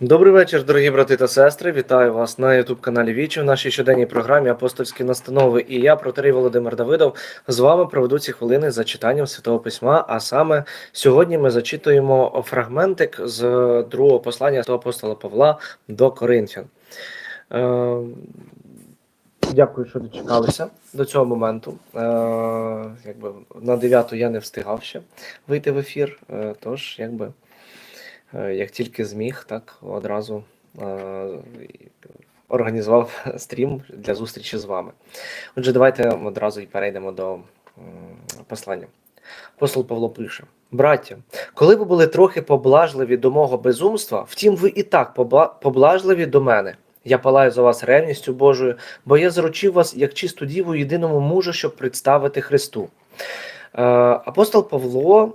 Добрий вечір, дорогі брати та сестри. Вітаю вас на youtube каналі Вічі в нашій щоденній програмі Апостольські настанови. І я, протерей Володимир Давидов, з вами проведу ці хвилини за читанням Святого Письма. А саме сьогодні ми зачитуємо фрагментик з другого послання до апостола Павла до Коринфян. Е, Дякую, що дочекалися до цього моменту. Е, якби на 9 я не встигав ще вийти в ефір, е, тож якби. Е, Як тільки зміг, так одразу е, організував стрім для зустрічі з вами. Отже, давайте одразу і перейдемо до послання. Апостол Павло пише: Браття, коли ви були трохи поблажливі до мого безумства, втім, ви і так поблажливі до мене. Я палаю за вас ревністю Божою, бо я заручив вас як чисту діву єдиному мужу, щоб представити Христу. Е, Апостол Павло,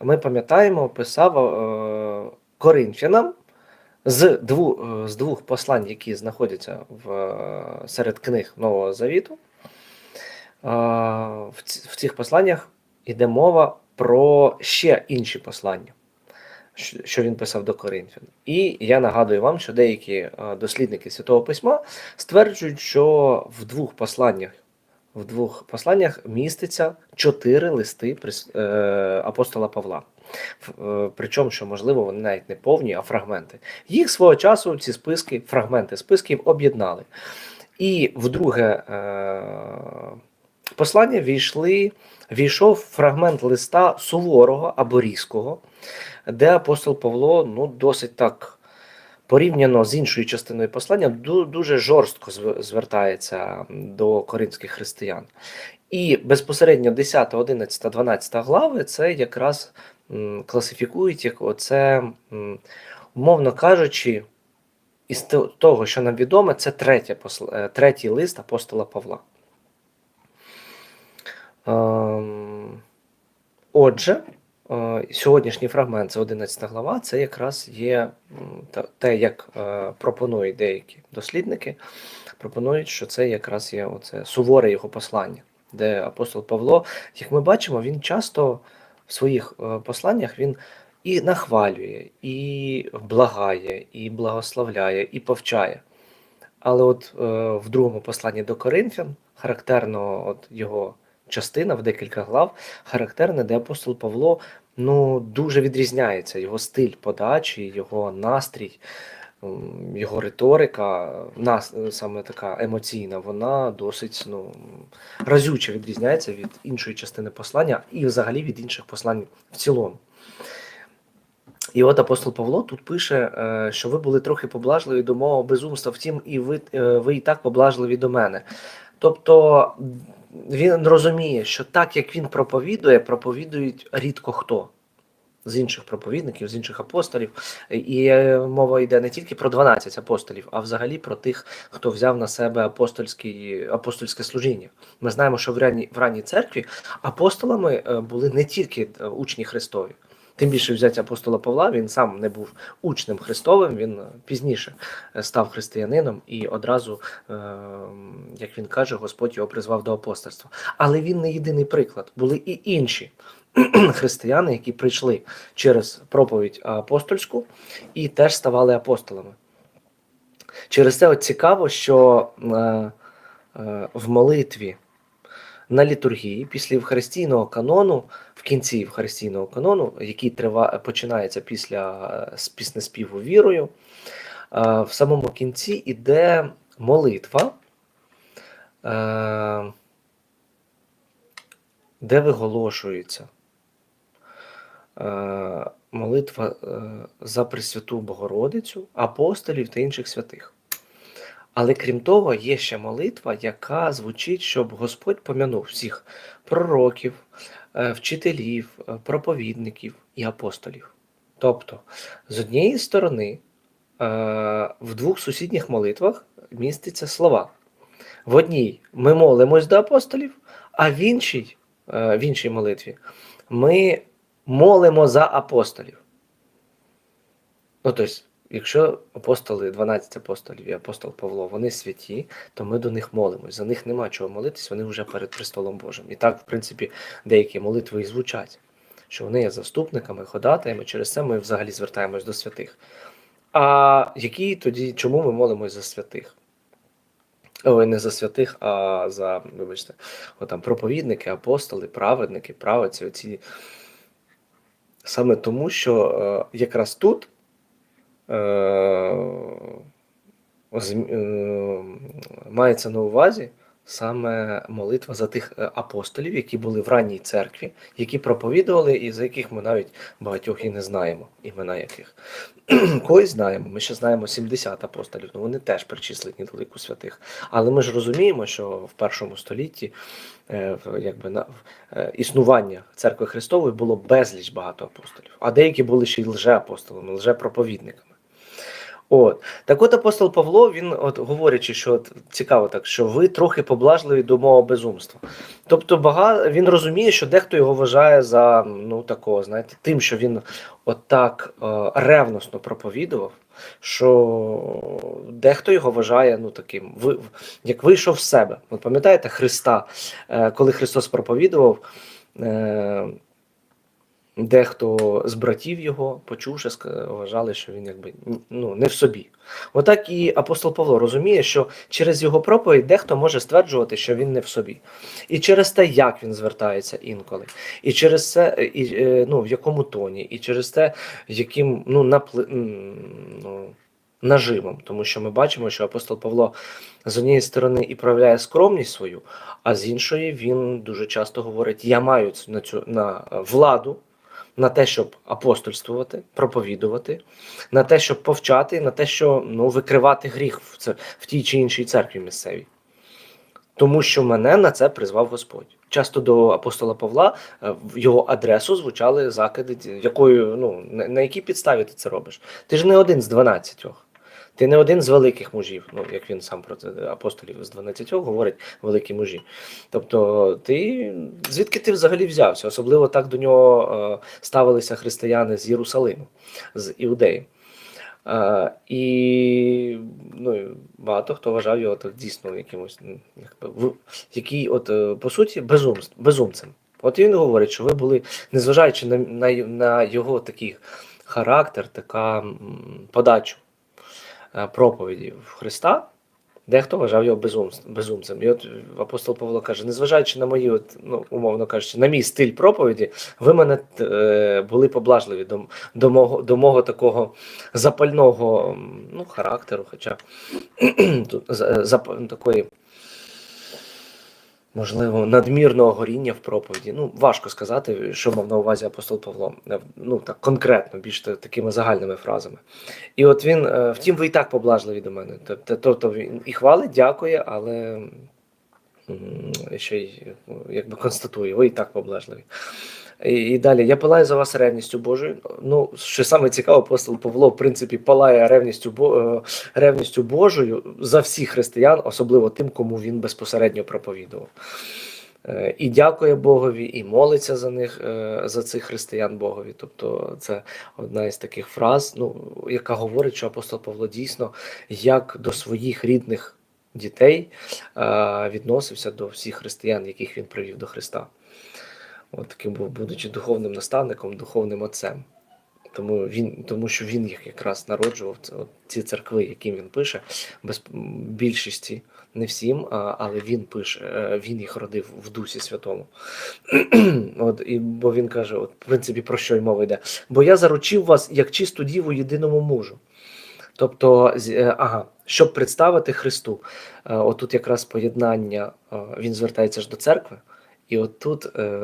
ми пам'ятаємо, писав Коринфянам з двох, з двох послань, які знаходяться в, е, серед книг Нового Завіту. Е, В цих посланнях йде мова про ще інші послання, що він писав до Коринфян. І я нагадую вам, що деякі е, дослідники Святого Письма стверджують, що в двох посланнях в двох посланнях міститься чотири листи е, апостола Павла. Е, Причому, що можливо, вони навіть не повні, а фрагменти. Їх свого часу ці списки, фрагменти списків об'єднали. І в друге е, послання війшли, війшов фрагмент листа суворого або різкого, де апостол Павло ну, досить так порівняно з іншою частиною послання дуже жорстко звертається до коринських християн. І безпосередньо 10, 11, 12 глави це якраз класифікують як оце, умовно кажучи, із того, що нам відомо, це третє, е, третій лист апостола Павла. Ем, Отже, е, сьогоднішній фрагмент, це 11 глава, це якраз є те, як е, пропонують деякі дослідники, пропонують, що це якраз є оце суворе його послання, де апостол Павло, як ми бачимо, він часто в своїх е, посланнях він і нахвалює, і благає, і благословляє, і повчає. Але от е, в другому посланні до Коринфян характерно от його частина в декілька глав, характерне, де апостол Павло ну, дуже відрізняється його стиль подачі, його настрій, його риторика, нас, саме така емоційна, вона досить ну, разюче відрізняється від іншої частини послання і взагалі від інших послань в цілому. І от апостол Павло тут пише, е, що ви були трохи поблажливі до мого безумства, втім, і ви, е, ви і так поблажливі до мене. Тобто він розуміє, що так як він проповідує, проповідують рідко хто з інших проповідників, з інших апостолів. І е, мова йде не тільки про 12 апостолів, а взагалі про тих, хто взяв на себе апостольський, апостольське служіння. Ми знаємо, що в ранній, в ранній церкві апостолами е, були не тільки е, учні Христові. Тим більше взяти апостола Павла, він сам не був учнем Христовим, він пізніше став християнином і одразу, як він каже, Господь його призвав до апостольства. Але він не єдиний приклад. Були і інші християни, які прийшли через проповідь апостольську і теж ставали апостолами. Через це от цікаво, що е, е, в молитві на літургії після Євхаристійного канону, в кінці Євхаристійного канону, який трива, починається після е, піснеспіву вірою, в самому кінці іде молитва, де виголошується молитва е, за Пресвяту Богородицю, апостолів та інших святих. Але крім того, є ще молитва, яка звучить, щоб Господь помянув всіх пророків, е, вчителів, е, проповідників і апостолів. Тобто, з однієї сторони, е, в двох сусідніх молитвах містяться слова. В одній ми молимось до апостолів, а в іншій, е, в іншій молитві ми молимо за апостолів. Ну, тобто, якщо апостоли, 12 апостолів і апостол Павло, вони святі, то ми до них молимось. За них нема чого молитись, вони вже перед престолом Божим. І так, в принципі, деякі молитви і звучать, що вони є заступниками, ходатаями, через це ми взагалі звертаємось до святих. А які тоді, чому ми молимось за святих? Ой, не за святих, а за, вибачте, там проповідники, апостоли, праведники, правиці. Оці. Саме тому, що е, якраз тут е, е, мається на увазі саме молитва за тих е, апостолів, які були в ранній церкві, які проповідували, і за яких ми навіть багатьох і не знаємо, імена яких. Когось знаємо, ми ще знаємо 70 апостолів, ну вони теж причислені до лику святих. Але ми ж розуміємо, що в першому столітті е, якби, на, е, існування церкви Христової було безліч багато апостолів, а деякі були ще й лжеапостолами, лжепроповідниками. От так, от апостол Павло, він, от говорячи, що от, цікаво так, що ви трохи поблажливі до мого безумства. Тобто, бага, він розуміє, що дехто його вважає за ну такого, знаєте, тим, що він отак е, ревносно проповідував, що дехто його вважає ну таким, ви, як вийшов з себе. От пам'ятаєте Христа, е, коли Христос проповідував. Е, Дехто з братів його, почувши, вважали, що він якби ну, не в собі. Отак і апостол Павло розуміє, що через його проповідь дехто може стверджувати, що він не в собі. І через те, як він звертається інколи, і через це, і, е, ну, в якому тоні, і через те, яким ну, напли, ну, нажимом. Тому що ми бачимо, що апостол Павло з однієї сторони і проявляє скромність свою, а з іншої він дуже часто говорить: я маю на цю на е, владу на те, щоб апостольствувати, проповідувати, на те, щоб повчати, на те, що ну, викривати гріх в, це, в тій чи іншій церкві місцевій. Тому що мене на це призвав Господь. Часто до апостола Павла е, в його адресу звучали закиди, якою, ну, на якій підставі ти це робиш? Ти ж не один з дванадцятьох. Ти не один з великих мужів, ну як він сам про це апостолів з 12 говорить, великі мужі. Тобто, ти звідки ти взагалі взявся? Особливо так до нього е, ставилися християни з Єрусалиму, з Іудеї. Е, і ну, багато хто вважав його так дійсно якимось, якби, який, от, е, по суті, безум, безумцем. От він говорить, що ви були, незважаючи на, на, на його такий характер, така подачу е, проповіді в Христа, дехто вважав його безумс- безумцем. І от апостол Павло каже: незважаючи на мої, от, ну, умовно кажучи, на мій стиль проповіді, ви мене е, були поблажливі до, до, мого, до мого такого запального ну, характеру, хоча за- зап- такої. Можливо, надмірного горіння в проповіді. Ну, важко сказати, що мав на увазі апостол Павло. Е, Ну так конкретно, більш такими загальними фразами. І от він, е, втім, ви і так поблажливі до мене. Тобто, він і хвалить, дякує, але ще й ну, якби констатує, ви і так поблажливі. І, далі я палаю за вас ревністю Божою. Ну, що саме цікаво, апостол Павло, в принципі, палає ревністю, Бо- е, ревністю Божою за всіх християн, особливо тим, кому він безпосередньо проповідував. Е, І дякує Богові, і молиться за них, е, за цих християн Богові. Тобто, це одна із таких фраз, ну, яка говорить, що апостол Павло дійсно як до своїх рідних дітей відносився до всіх християн, яких він привів до Христа. От таким був, будучи духовним наставником, духовним отцем. Тому він, тому що він їх якраз народжував, от ці церкви, яким він пише, без більшості, не всім, але він пише, е, він їх родив в Дусі Святому. от, і, бо він каже: от, в принципі, про що й мова йде? Бо я заручив вас як чисту діву єдиному мужу. Тобто, е, ага, щоб представити Христу, Е, отут якраз поєднання, він звертається ж до церкви. І от тут е,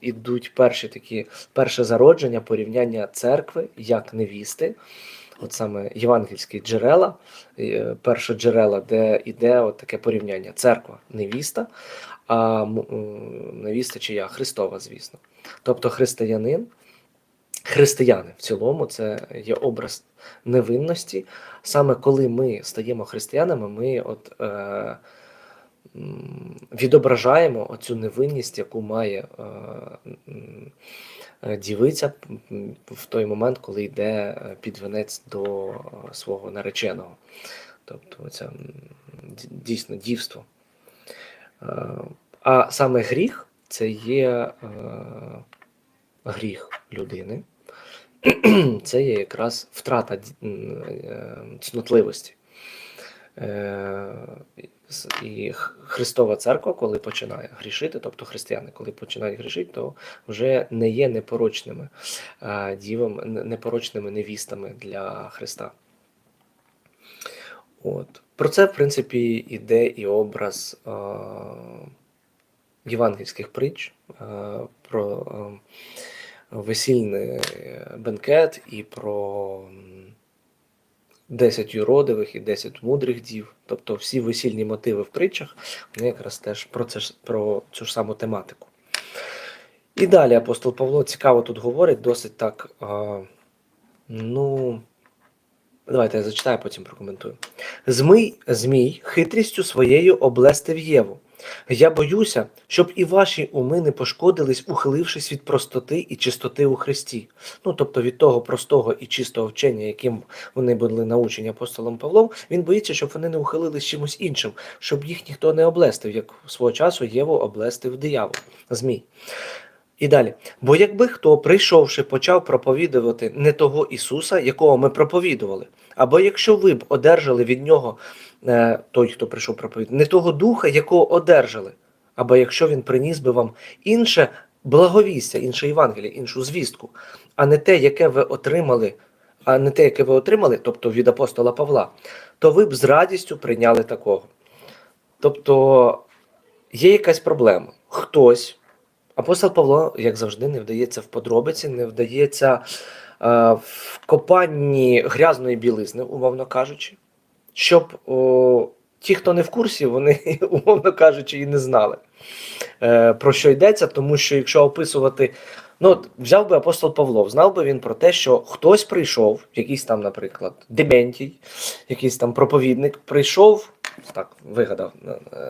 ідуть перші такі перше зародження, порівняння церкви як невісти, от саме євангельські джерела, е, перше джерела, де йде от таке порівняння: церква, невіста, а м, невіста чия Христова, звісно. Тобто християнин, християни в цілому це є образ невинності. Саме коли ми стаємо християнами, ми от. Е, відображаємо оцю невинність, яку має е, е, дівиця в той момент, коли йде е, під венець до свого нареченого. Тобто це дійсно дівство. А саме гріх це є гріх людини. це є якраз втрата цнотливості. І Христова церква, коли починає грішити, тобто християни, коли починають грішити, то вже не є непорочними дівами, непорочними невістами для Христа. От. Про це, в принципі, іде і образ е, євангельських притч е, про е, весільний бенкет і про 10 юродивих і 10 мудрих дів. Тобто всі весільні мотиви в притчах, вони якраз теж про, це, про цю ж саму тематику. І далі апостол Павло цікаво тут говорить, досить так. е, ну, давайте я зачитаю, потім прокоментую. Змий, змій хитрістю своєю облестив Єву. Я боюся, щоб і ваші уми не пошкодились, ухилившись від простоти і чистоти у Христі. Ну, тобто від того простого і чистого вчення, яким вони були научені апостолом Павлом, він боїться, щоб вони не ухилились чимось іншим, щоб їх ніхто не облестив, як свого часу Єву облестив диявол, змій. І далі. Бо якби хто, прийшовши, почав проповідувати не того Ісуса, якого ми проповідували, або якщо ви б одержали від нього е, той, хто прийшов проповідати, не того духа, якого одержали, або якщо він приніс би вам інше благовістя, інше Євангеліє, іншу звістку, а не те, яке ви отримали, а не те, яке ви отримали, тобто від апостола Павла, то ви б з радістю прийняли такого. Тобто є якась проблема. Хтось Апостол Павло, як завжди, не вдається в подробиці, не вдається в копанні грязної білизни, умовно кажучи, щоб о, ті, хто не в курсі, вони, умовно кажучи, і не знали, е, про що йдеться, тому що якщо описувати, ну, от взяв би апостол Павло, знав би він про те, що хтось прийшов, якийсь там, наприклад, Дементій, якийсь там проповідник, прийшов. Так, вигадав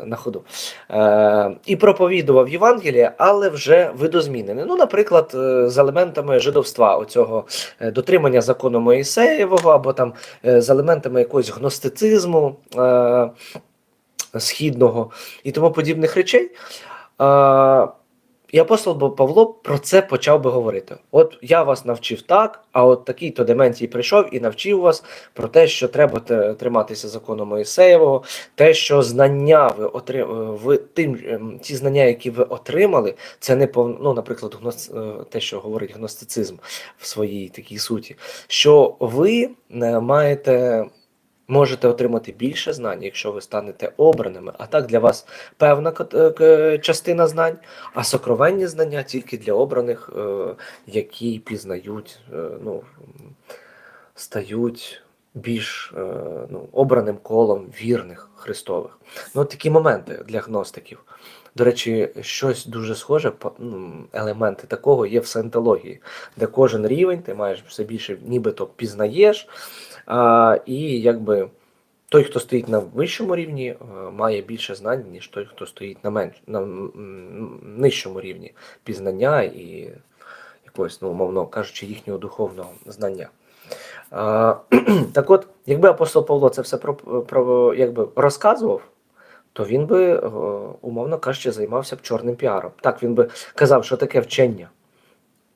на, ходу. Е, і проповідував Євангеліє, але вже видозмінене. Ну, наприклад, е, з елементами жидовства, оцього е, дотримання закону Моїсеєвого, або там з елементами якогось гностицизму східного і тому подібних речей. І апостол Павло про це почав би говорити. От я вас навчив так, а от такий-то Дементій прийшов і навчив вас про те, що треба триматися закону Моїсеєвого, те, що знання ви отримали, ви тим ем, ті знання, які ви отримали, це не пов... ну, наприклад, гноц... е, те, що говорить гностицизм в своїй такій суті, що ви е, маєте. Можете отримати більше знань, якщо ви станете обраними. А так для вас певна е, частина знань, а сокровенні знання тільки для обраних, е, які пізнають, е, ну, стають більш е, ну, обраним колом вірних Христових. Ну, такі моменти для гностиків. До речі, щось дуже схоже, ну, елементи такого є в саентології, де кожен рівень ти маєш все більше, нібито пізнаєш, а, і якби той, хто стоїть на вищому рівні, е, має більше знань, ніж той, хто стоїть на менш на нижчому рівні пізнання і якогось, ну, умовно кажучи, їхнього духовного знання. Так от, якби апостол Павло це все про, про якби розказував, то він би, е, умовно кажучи, займався б чорним піаром. Так, він би казав, що таке вчення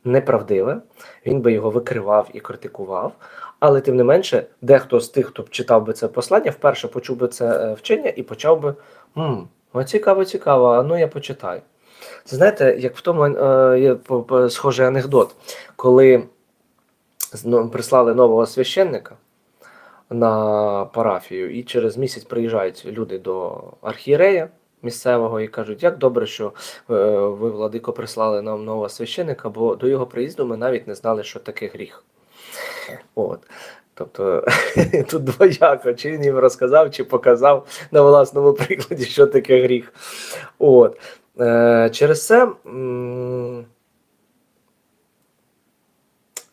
неправдиве, він би його викривав і критикував. Але тим не менше, дехто з тих, хто б читав би це послання, вперше почув би це е, вчення і почав би «Хм, о, цікаво, цікаво, а ну я почитаю. Це знаєте, як в тому е, є схожий анекдот, коли прислали нового священника на парафію, і через місяць приїжджають люди до архієрея місцевого і кажуть, як добре, що е, ви, владико, прислали нам нового священика, бо до його приїзду ми навіть не знали, що таке гріх. От. Тобто тут двояко, чи він їм розказав, чи показав на власному прикладі, що таке гріх. От. Е, через це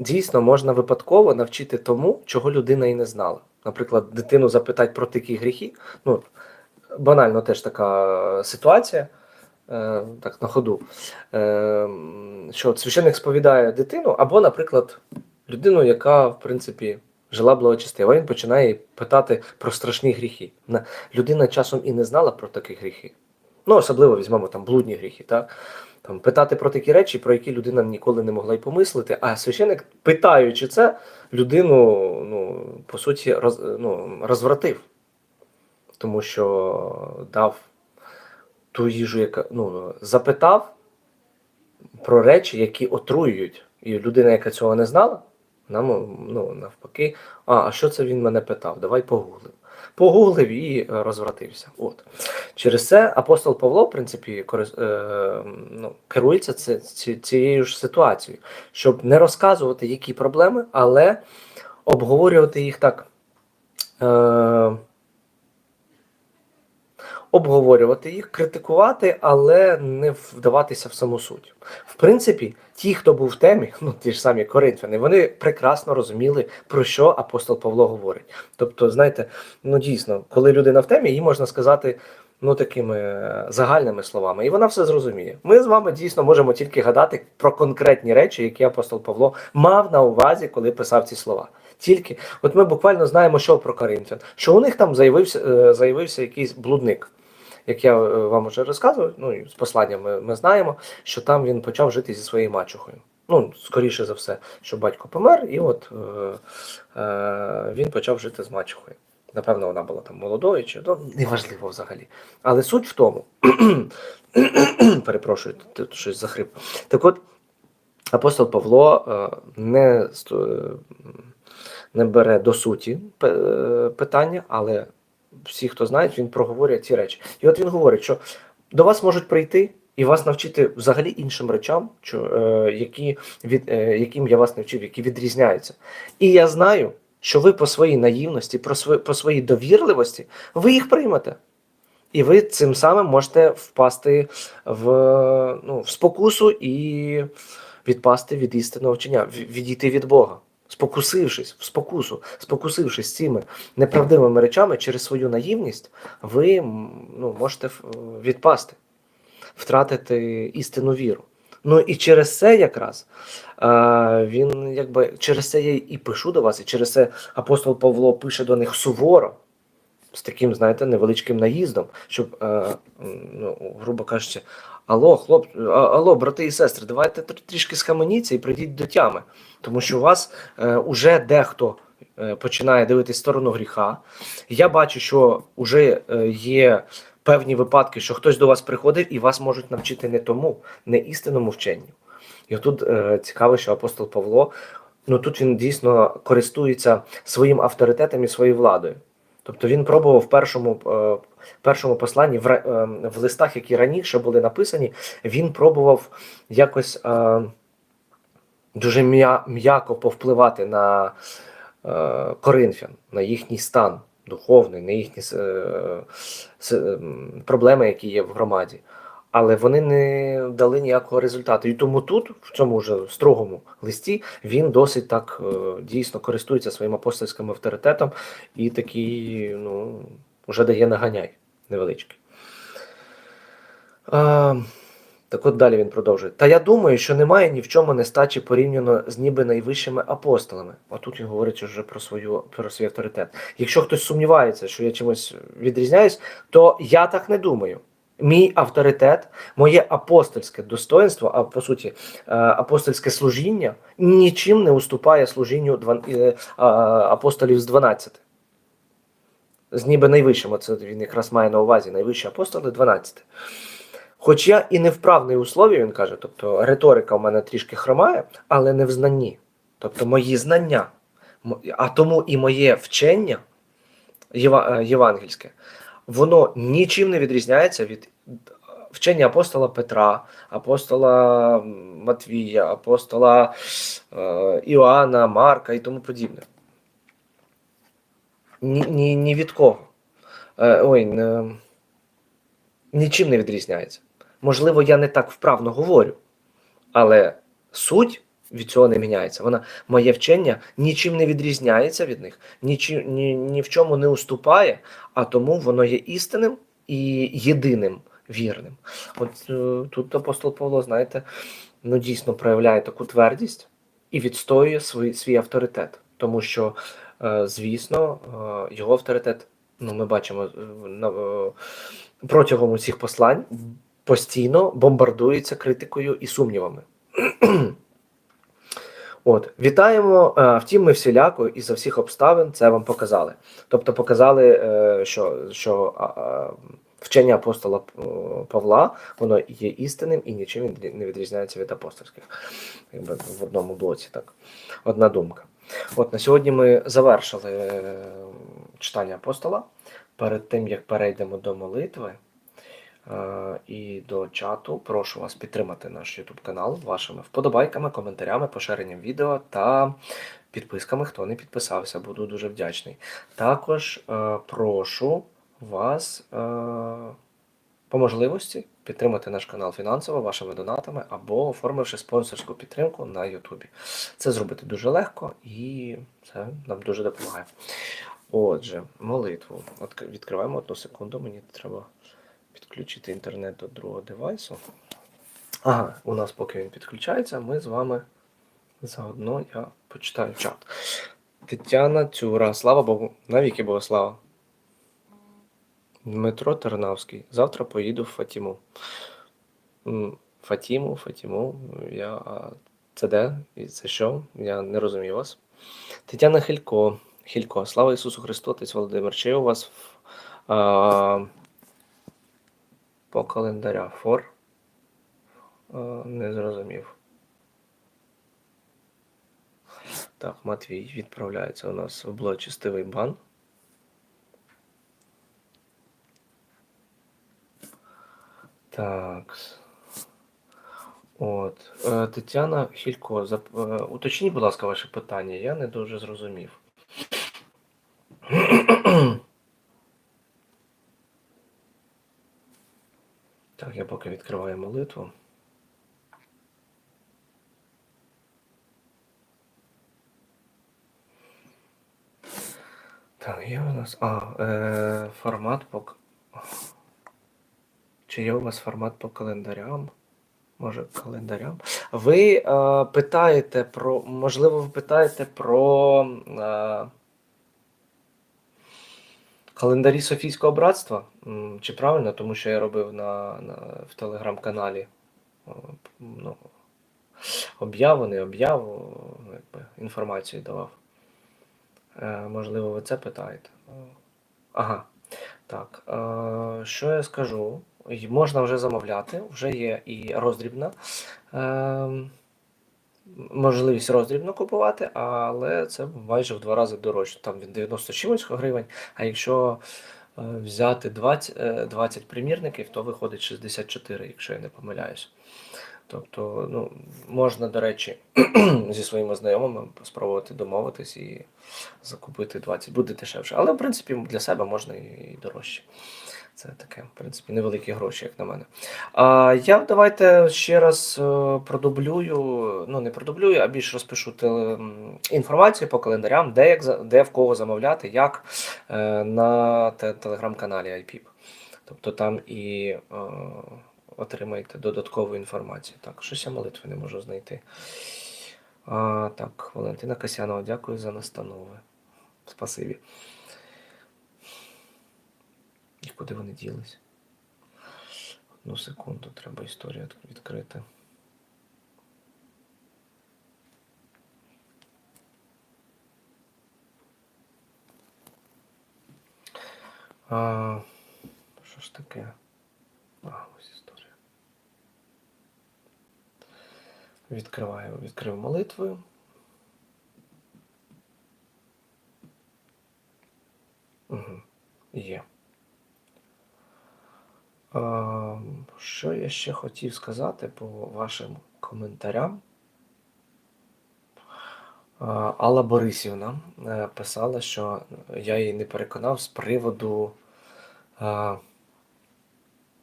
дійсно можна випадково навчити тому, чого людина і не знала. Наприклад, дитину запитати про такі гріхи. Ну, банально теж така ситуація. е, Так, на ходу, Е, що от священник сповідає дитину, або, наприклад, людину, яка, в принципі, жила благочестиво. Він починає питати про страшні гріхи. Людина часом і не знала про такі гріхи. Ну, особливо візьмемо там блудні гріхи, так? Там, питати про такі речі, про які людина ніколи не могла й помислити, а священик, питаючи це, людину, ну, по суті, роз, ну, розвратив. Тому що дав ту їжу, яка ну, запитав про речі, які отруюють. І людина, яка цього не знала, нам ну, навпаки, а, а що це він мене питав? Давай погуглив. Погуглив і е, розвратився. От. Через це апостол Павло, в принципі, корис- е, ну, керується цією ж ситуацією, щоб не розказувати, які проблеми, але обговорювати їх так. Е, обговорювати їх, критикувати, але не вдаватися в саму суть. Принципі, ті, хто був в темі, ну ті ж самі коринфяни, вони прекрасно розуміли, про що апостол Павло говорить. Тобто, знаєте, ну дійсно, коли людина в темі, їй можна сказати. Ну, такими е, загальними словами, і вона все зрозуміє. Ми з вами дійсно можемо тільки гадати про конкретні речі, які апостол Павло мав на увазі, коли писав ці слова. Тільки, от ми буквально знаємо, що про Коринфян, що у них там заявився, е, заявився якийсь блудник. Як я е, вам вже розказував, ну і з послання ми, ми знаємо, що там він почав жити зі своєю мачухою. Ну, скоріше за все, що батько помер, і от е, е, він почав жити з мачухою. Напевно, вона була там молодою, чи ну, неважливо взагалі. Але суть в тому, перепрошую, тут щось захрип. Так от, апостол Павло е, не, е, не бере до суті е, питання, але всі, хто знають, він проговорює ці речі. І от він говорить, що до вас можуть прийти і вас навчити взагалі іншим речам, що, е, які від, е, яким я вас навчив, які відрізняються. І я знаю, що ви по своїй наївності, про свої, по своїй довірливості, ви їх приймете. І ви цим самим можете впасти в, ну, в спокусу і відпасти від істинного вчення, відійти від Бога, спокусившись в спокусу, спокусившись цими неправдивими речами через свою наївність, ви ну, можете відпасти, втратити істинну віру. Ну і через це якраз е, він якби через це я і пишу до вас, і через це апостол Павло пише до них суворо, з таким, знаєте, невеличким наїздом, щоб, е, ну, грубо кажучи, алло, хлоп, алло, брати і сестри, давайте трішки схаменіться і прийдіть до тями. Тому що у вас е, уже дехто е, починає дивитись сторону гріха. Я бачу, що вже е, є певні випадки, що хтось до вас приходив і вас можуть навчити не тому, не істинному вченню. І тут е, цікаво, що апостол Павло, ну тут він дійсно користується своїм авторитетом і своєю владою. Тобто він пробував в першому, е, першому посланні, в, е, в листах, які раніше були написані, він пробував якось е, дуже м'яко повпливати на коринфян, на їхній стан духовний, на їхні проблеми, які є в громаді. Але вони не дали ніякого результату. І тому тут, в цьому вже строгому листі, він досить так е, дійсно користується своїм апостольським авторитетом і такий, ну, вже дає наганяй невеличкий. А, так от далі він продовжує. Та я думаю, що немає ні в чому нестачі порівняно з ніби найвищими апостолами. Отут він говорить вже про свою про свій авторитет. Якщо хтось сумнівається, що я чимось відрізняюсь, то я так не думаю. Мій авторитет, моє апостольське достоинство, а по суті, е, апостольське служіння нічим не уступає служінню е, апостолів з 12. З ніби найвищим, це він якраз має на увазі найвищі апостоли 12. Хоч я і не вправний у слові, він каже, тобто риторика в мене трішки хромає, але не в знанні. Тобто мої знання, а тому і моє вчення е, євангельське, воно нічим не відрізняється від вчення апостола Петра, апостола Матвія, апостола е, Іоанна, Марка і тому подібне. Ні, ні, ні від кого. Е, ой, не, нічим не відрізняється. Можливо, я не так вправно говорю, але суть від цього не міняється. Вона моє вчення нічим не відрізняється від них, нічі, ні, ні в чому не уступає, а тому воно є істинним і єдиним вірним. От е, тут апостол Павло, знаєте, ну дійсно проявляє таку твердість і відстоює свій, свій авторитет, тому що, е, звісно, е, його авторитет. Ну, ми бачимо протягом усіх послань постійно бомбардується критикою і сумнівами. От, вітаємо. Е, Втім, ми всіляко і за всіх обставин це вам показали. Тобто, показали, е, що, що вчення апостола е, Павла воно є істинним і нічим не відрізняється від апостольських. Якби в одному блоці так. Одна думка. От на сьогодні ми завершили читання апостола. Перед тим як перейдемо до молитви і до чату, прошу вас підтримати наш YouTube канал вашими вподобайками, коментарями, поширенням відео та підписками, хто не підписався, буду дуже вдячний. Також е, прошу вас е, по можливості підтримати наш канал фінансово вашими донатами або оформивши спонсорську підтримку на YouTube. Це зробити дуже легко і це нам дуже допомагає. Отже, молитву. Відкриваємо одну секунду, мені треба підключити інтернет до другого девайсу. Ага, у нас поки він підключається, ми з вами заодно я почитаю чат. Тетяна Цюра, слава Богу, навіки Богослава. Дмитро Тернавський. Завтра поїду в Фатіму. Фатіму, Фатіму. Я... Це де? І це що? Я не розумію вас. Тетяна Хилько. Хілько. Слава Ісусу Христу, Отець Володимир. Чи є у вас а, по календаря фор? Не зрозумів. Так, Матвій відправляється у нас в блочистивий бан. Так. От. Е, Тетяна Хілько, зап- е, уточніть, будь ласка, ваше питання. Я не дуже зрозумів. Так, я поки відкриваю молитву. Так, є у нас. А, е, формат по. Чи є у вас формат по календарям? Може, календарям? Ви е, питаєте про. Можливо, ви питаєте про е, календарі Софійського братства? Чи правильно? Тому що я робив на, на, в телеграм-каналі ну, об'яву, не об'яву, ну, якби, інформацію давав. Е, можливо, ви це питаєте. Ага. Так. Е, що я скажу? Можна вже замовляти, вже є і роздрібна. Е, можливість роздрібно купувати, але це майже в два рази дорожче. Там він 90 чимось гривень. А якщо е, взяти 20, е, 20 примірників, то виходить 64, якщо я не помиляюсь. Тобто, ну, можна, до речі, зі своїми знайомими спробувати домовитись і закупити 20. Буде дешевше. Але, в принципі, для себе можна і дорожче. Це таке, в принципі, невеликі гроші, як на мене. А, я давайте ще раз е, продублюю, ну не продублюю, а більш розпишу теле, інформацію по календарям, де, як, де в кого замовляти, як е, на телеграм-каналі IPIP. Тобто там і е, отримаєте додаткову інформацію. Так, щось я молитви не можу знайти. А, так, Валентина Касянова, дякую за настанови. Спасибі. Куди вони ділись? Одну секунду, треба історію відкрити. А, що ж таке? А, ось історія. Відкриваю, відкрив молитви. Угу. Є. А, що я ще хотів сказати по вашим коментарям? Алла Борисівна е, писала, що я її не переконав з приводу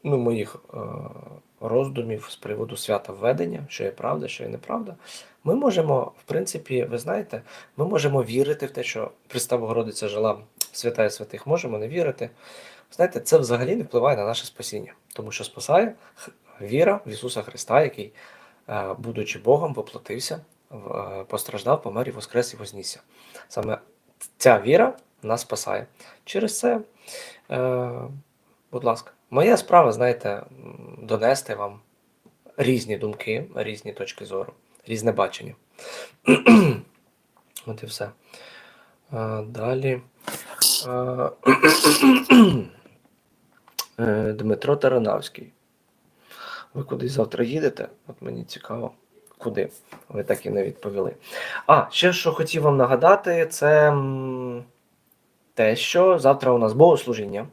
ну, моїх е, роздумів з приводу свята введення, що є правда, що є неправда. Ми можемо, в принципі, ви знаєте, ми можемо вірити в те, що Христа Богородиця жила свята і святих, можемо не вірити. Знаєте, це взагалі не впливає на наше спасіння, тому що спасає віра в Ісуса Христа, який, е, будучи Богом, воплотився, е, постраждав, помер і воскрес і вознісся. Саме ця віра нас спасає. Через це, е, будь ласка, Моя справа, знаєте, донести вам різні думки, різні точки зору, різне бачення. От і все. Далі. Е, Дмитро Таранавський. Ви кудись завтра їдете? От мені цікаво, куди? Ви так і не відповіли. А, ще що хотів вам нагадати, це те, що завтра у нас богослужіння.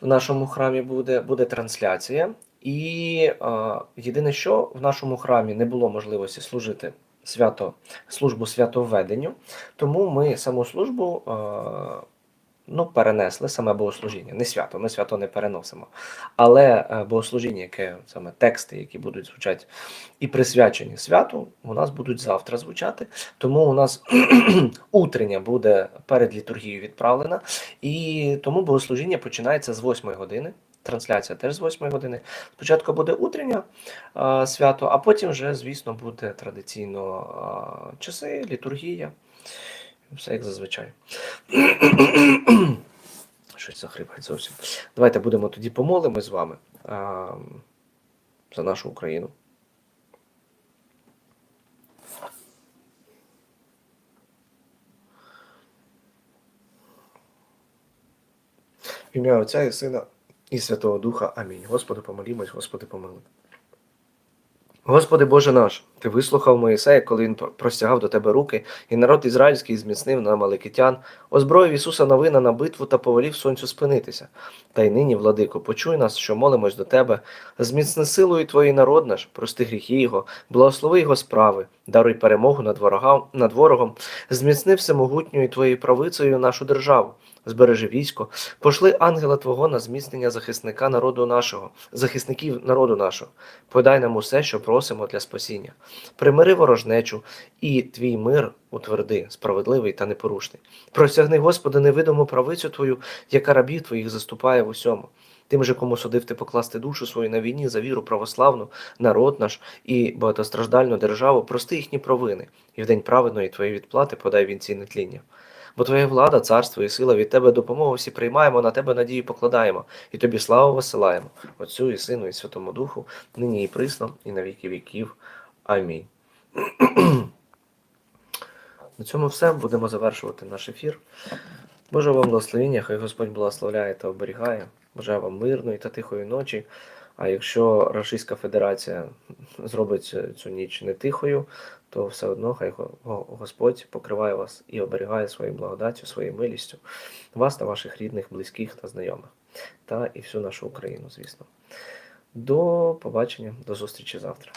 В нашому храмі буде, буде трансляція. І е, єдине, що в нашому храмі не було можливості служити свято, службу святовведенню, тому ми саму службу е, ну, перенесли, саме богослужіння. Не свято, ми свято не переносимо. Але е, богослужіння, яке саме тексти, які будуть звучати і присвячені святу, у нас будуть завтра звучати. Тому у нас утрення буде перед літургією відправлена, і тому богослужіння починається з 8 години. Трансляція теж з 8 години. Спочатку буде утрення а, свято, а потім вже, звісно, буде традиційно а, часи, літургія. Все як зазвичай. Щось захрипать зовсім. Давайте будемо тоді помолимось з вами а, за нашу Україну. В ім'я Отця і Сина і Святого Духа. Амінь. Господи, помолімось, Господи, помилуй. Господи Боже наш, Ти вислухав Моїсея, коли він простягав до Тебе руки, і народ ізраїльський зміцнив на Маликитян, озброїв Ісуса новина на битву та повелів сонцю спинитися. Та й нині, владико, почуй нас, що молимось до Тебе, зміцни силою Твої народ наш, прости гріхи Його, благослови Його справи, даруй перемогу над, ворогам, над ворогом, зміцни всемогутньою Твоєю правицею нашу державу. Збережи військо, пошли ангела Твого на зміцнення захисника народу нашого, захисників народу нашого. Подай нам усе, що просимо для спасіння. Примири ворожнечу, і твій мир утверди, справедливий та непорушний. Простягни, Господи, невидиму правицю Твою, яка рабів Твоїх заступає в усьому. Тим же, кому судив ти покласти душу свою на війні за віру православну, народ наш і багатостраждальну державу, прости їхні провини, і в день праведної Твоєї відплати подай вінці нетління. Бо Твоя влада, царство і сила від Тебе допомогу всі приймаємо, на Тебе надію покладаємо, і Тобі славу висилаємо, Отцю і Сину, і Святому Духу, нині і присно, і на віки віків. Амінь. На цьому все. Будемо завершувати наш ефір. Боже вам благословення, хай Господь благословляє та оберігає. Бажаю вам мирної та тихої ночі. А якщо Російська Федерація зробить цю ніч не тихою, то все одно хай Господь покриває вас і оберігає своєю благодаттю, своєю милістю вас та ваших рідних, близьких та знайомих, та і всю нашу Україну, звісно. До побачення, до зустрічі завтра.